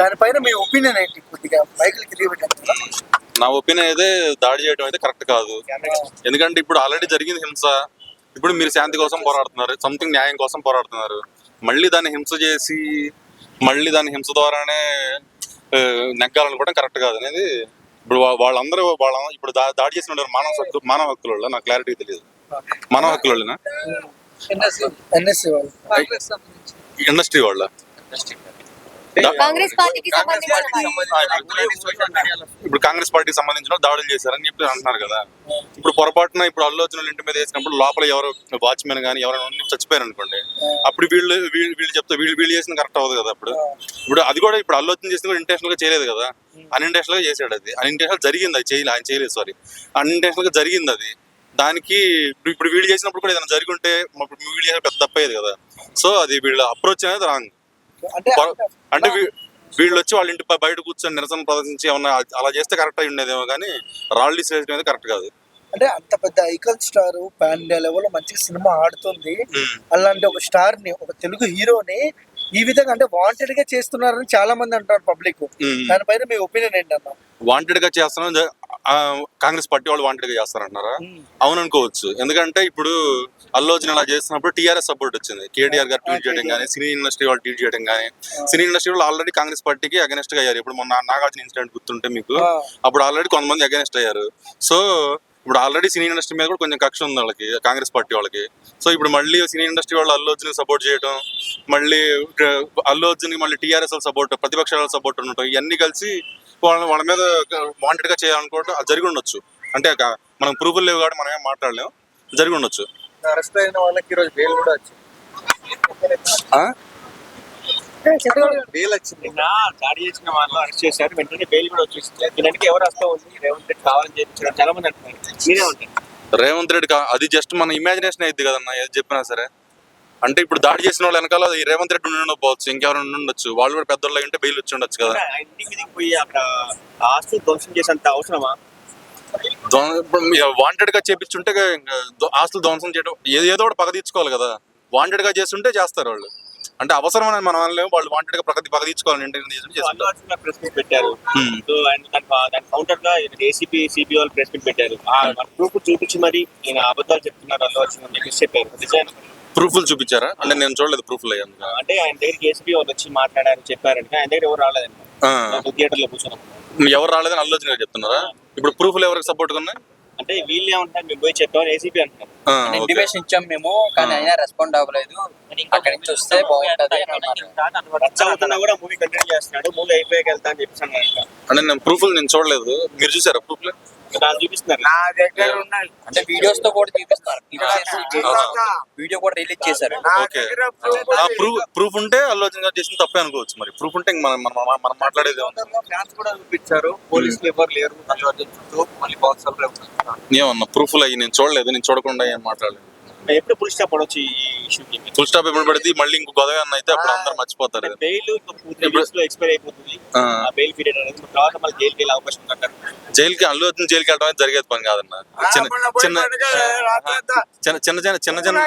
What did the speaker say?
దానిపైన మీ ఒపీనియన్ ఏంటి? కొద్దిగా మైకిల్ రివ్యూ పెట్టండి నా ఒపీనియన్ అయితే దాడి చేయడం అయితే కరెక్ట్ కాదు. ఎందుకంటే ఇప్పుడు ఆల్రెడీ జరిగింది హింస. ఇప్పుడు మీరు శాంతి కోసం పోరాడుతున్నారు. సంథింగ్ న్యాయం కోసం పోరాడుతున్నారు. మళ్ళీ దాన్ని హింస చేసి మళ్ళీ దాన్ని హింస ద్వారానే నెగ్గాలనుకోవడం కరెక్ట్ కాదు అనేది ఇప్పుడు వాళ్ళందరూ వాళ్ళ ఇప్పుడు దాడి చేసిన మానవ హక్కు మానవ హక్కుల వాళ్ళ నాకు క్లారిటీ తెలియదు. మానవ హక్కుల వాళ్ళు. ఇండస్ట్రీ వాళ్ళ. కాంగ్రెస్ పార్టీకి సంబంధించిన ఇప్పుడు కాంగ్రెస్ పార్టీకి సంబంధించిన దాడులు చేశారని చెప్పి అంటున్నారు కదా. ఇప్పుడు పొరపాటున ఇప్పుడు అల్లు అర్జున్ వాళ్ళ ఇంటి మీద వేసినప్పుడు లోపల ఎవరు వాచ్మెన్ కానీ ఎవరైనా ఉండి చచ్చిపోయారు అనుకోండి. అప్పుడు వీళ్ళు వీళ్ళు వీళ్ళు చెప్తే వీళ్ళు వీళ్ళు చేసిన కరెక్ట్ అవ్వదు కదా అప్పుడు. ఇప్పుడు అది కూడా ఇప్పుడు అల్లు అర్జున్ చేసింది కూడా ఇంటెన్షనల్గా చేయలేదు కదా. అన్ఇంటెన్షనల్గా చేశాడు అది. అన్ఇంటెన్షనల్ జరిగింది అది చేయలేదు ఆయన చేయలేదు సారీ అన్ఇంటెన్షనల్గా జరిగింది అది. దానికి ఇప్పుడు ఇప్పుడు వీళ్ళు చేసినప్పుడు కూడా ఏదైనా జరిగి ఉంటే ఇప్పుడు వీళ్ళు చేసిన పెద్ద తప్పేది కదా. సో అది వీళ్ళ అప్రోచ్ అనేది రాంగ్ అంటే వీళ్ళు వచ్చి వాళ్ళ ఇంటి బయట కూర్చొని నిరసన ప్రదర్శించి ఏమన్నా అలా చేస్తే కరెక్ట్ అయి ఉండేదేమో కానీ రాళ్ళు వేయడం అనేది కరెక్ట్ కాదు. అంటే అంత పెద్ద icon star pan India level మంచిగా సినిమా ఆడుతుంది. అలాంటి ఒక స్టార్ని ఒక తెలుగు హీరోని ఈ విధంగా అంటే వాంటెడ్గా చేస్తున్నారని చాలా మంది అంటారు పబ్లిక్. దానిపైన మీ ఒపీనియన్ ఏంటన్నా? వాంటెడ్గా చేస్తున్నాం. కాంగ్రెస్ పార్టీ వాళ్ళు వాంటెడ్గా చేస్తారంటున్నారా అవును అనుకోవచ్చు. ఎందుకంటే ఇప్పుడు అల్లు అర్జున్ అలా చేస్తున్నప్పుడు టీఆర్ఎస్ సపోర్ట్ వచ్చింది. కేటీఆర్ గారు ట్వీట్ చేయడం కానీ సినీ ఇండస్ట్రీ వాళ్ళు ట్వీట్ చేయడం కానీ సినీ ఇండస్ట్రీ వాళ్ళు ఆల్రెడీ కాంగ్రెస్ పార్టీకి అగెనిస్ట్గా అయ్యారు. ఇప్పుడు మొన్న నాగార్జున ఇన్సిడెంట్ గుర్తుంటే మీకు. అప్పుడు ఆల్రెడీ కొంతమంది అగెనిస్ట్ అయ్యారు. సో ఇప్పుడు ఆల్రెడీ సినీ ఇండస్ట్రీ మీద కూడా కొంచెం కక్ష ఉంది వాళ్ళకి కాంగ్రెస్ పార్టీ వాళ్ళకి. సో ఇప్పుడు మళ్ళీ సినీ ఇండస్ట్రీ వాళ్ళు అల్లు అర్జున్ సపోర్ట్ చేయడం మళ్ళీ అల్లు అర్జున్ మళ్ళీ టీఆర్ఎస్ సపోర్ట్ ప్రతిపక్షాల సపోర్ట్ ఉండటం ఇవన్నీ కలిసి వాళ్ళ వాళ్ళ మీద వాంటెడ్గా చేయాలనుకోవడం అది జరిగి ఉండొచ్చు. అంటే మనం ప్రూఫ్లు లేవు కాబట్టి మనం ఏం మాట్లాడలేము. జరిగి ఉండొచ్చు. అరెస్ట్ అయిన వాళ్ళకి ఈరోజు బెయిల్ కూడా వచ్చింది. బెయిల్ వచ్చింది. దాడి చేసిన వాళ్ళు అరెస్ట్ చేశారు. వెంటనే బెయిల్ కూడా వచ్చేసింది. దీనికి ఎవరు వస్తా ఉంది? రేవంత్ రెడ్డి కావాలని చాలా మంది అంటున్నారు. మీరే ఉంటారు. రేవంత్ రెడ్డి అది జస్ట్ మన ఇమాజినేషన్ అయింది కదన్న ఏది చెప్పినా సరే. అంటే ఇప్పుడు దాడి చేసిన వాళ్ళు వెనకాల అది రేవంత్ రెడ్డి ఉండి ఉండకపోవచ్చు ఇంకెవరైనా ఉండొచ్చు. వాళ్ళు కూడా పెద్దోళ్ళు ఉంటే బెయిల్ వచ్చి ఉండొచ్చు కదా. ఇంటి మీదకి పోయి అక్కడ ఆస్తులు ధ్వంసం చేసేంత అవసరమా? వాంటెడ్గా చేపించుంటే ఆస్తులు ధ్వంసం చేయడం ఏదో ఒకటి పగ తీర్చుకోవాలి కదా. వాంటెడ్గా చేస్తుంటే చేస్తారు వాళ్ళు. అంటే అవసరం అని మనం అనలేము వాళ్ళు వాంటెడ్గా పగ పగ తీర్చుకోవాలని ప్రెస్ మీట్ పెట్టారు. సో అండ్ దాని దాని కౌంటర్గా ఏసీపీ సిబి వాళ్ళు ప్రెస్ మీట్ పెట్టారు. ఆ ప్రూఫ్ చూపించి మరి ఈయన అబద్ధాలు చెప్తున్నారు అల్లు చెప్పేసి చెప్పారు. ప్రూఫ్లు చూపించారా? అంటే నేను చూడలేదు ప్రూఫ్లు అయ్యాను. అంటే ఆయన దగ్గరికి ఏసీపీ వాళ్ళు వచ్చి మాట్లాడారు చెప్పారంటే ఆయన దగ్గర ఎవరు రాలేదంట థియేటర్లో కూర్చున్నాం ఎవరు రాలేదని అల్లు అర్జున్ గారు చెప్తున్నారా ఇప్పుడు ప్రూఫ్లు ఎవరికి సపోర్ట్ ఉన్నాయి? అంటే వీళ్ళు ఏమంటారు మేము పోయి చెప్పామని ఏసీపీ అంటున్నారు. ఇంటిమేషన్ ఇచ్చాం మేము కానీ అయినా రెస్పాండ్ అవ్వలేదు. అక్కడి నుంచి వస్తే బాగుంటది కూడా మూవీ కంటిన్యూ చేస్తున్నాడు మూవీ అయిపోయాక వెళ్తా అని అన్నారంట అంటే నేను ప్రూఫ్లు నేను చూడలేదు. మీరు చూసారా ప్రూఫ్లు? నా దగ్గర ఉన్నాయి. అంటే వీడియోస్తో కూడా చూపిస్తారు వీడియో కూడా రిలీజ్ చేశారు. నా ఓకే. దగ్గర proof ఆ ఉంది. ప్రూఫ్ ప్రూఫ్ ఉంటే అల్లు అర్జున్ గారు చేసిన తప్పే అనుకోవచ్చు మరి. ప్రూఫ్ ఉంటే ఇంక మనం మనం మనం మాట్లాడేది ఏముంది? ఫ్యాన్స్ కూడా చూపించారు. పోలీసులు ఎవరు లేరు అల్లు అర్జున్ చుట్టూ. మళ్ళీ బాక్స్ ఏమన్నా ప్రూఫ్లు అయ్యి నేను చూడలేదు. నేను చూడకుండా ఏం మాట్లాడలేదు. ఎప్పుడు పులి స్టాప్ పడవచ్చు ఈ ఇష్యూకి ఫుల్ స్టాప్ ఎప్పుడు పడితే మళ్ళీ ఇంకో గొడవ అయితే అప్పుడు అందరు మర్చిపోతారు. బెయిల్లో ఎక్స్పైర్ అయిపోతుంది. బెయిల్ పీరియడ్ అనేది తర్వాత మళ్ళీ జైలుకి వెళ్ళే అవకాశం ఉందంటారు జైలుకి అల్లు అర్జున్ జైలుకి వెళ్ళడం అనేది జరిగేది పని కాదన్న. చిన్న చిన్న చిన్న చిన్న చిన్న చిన్న చిన్న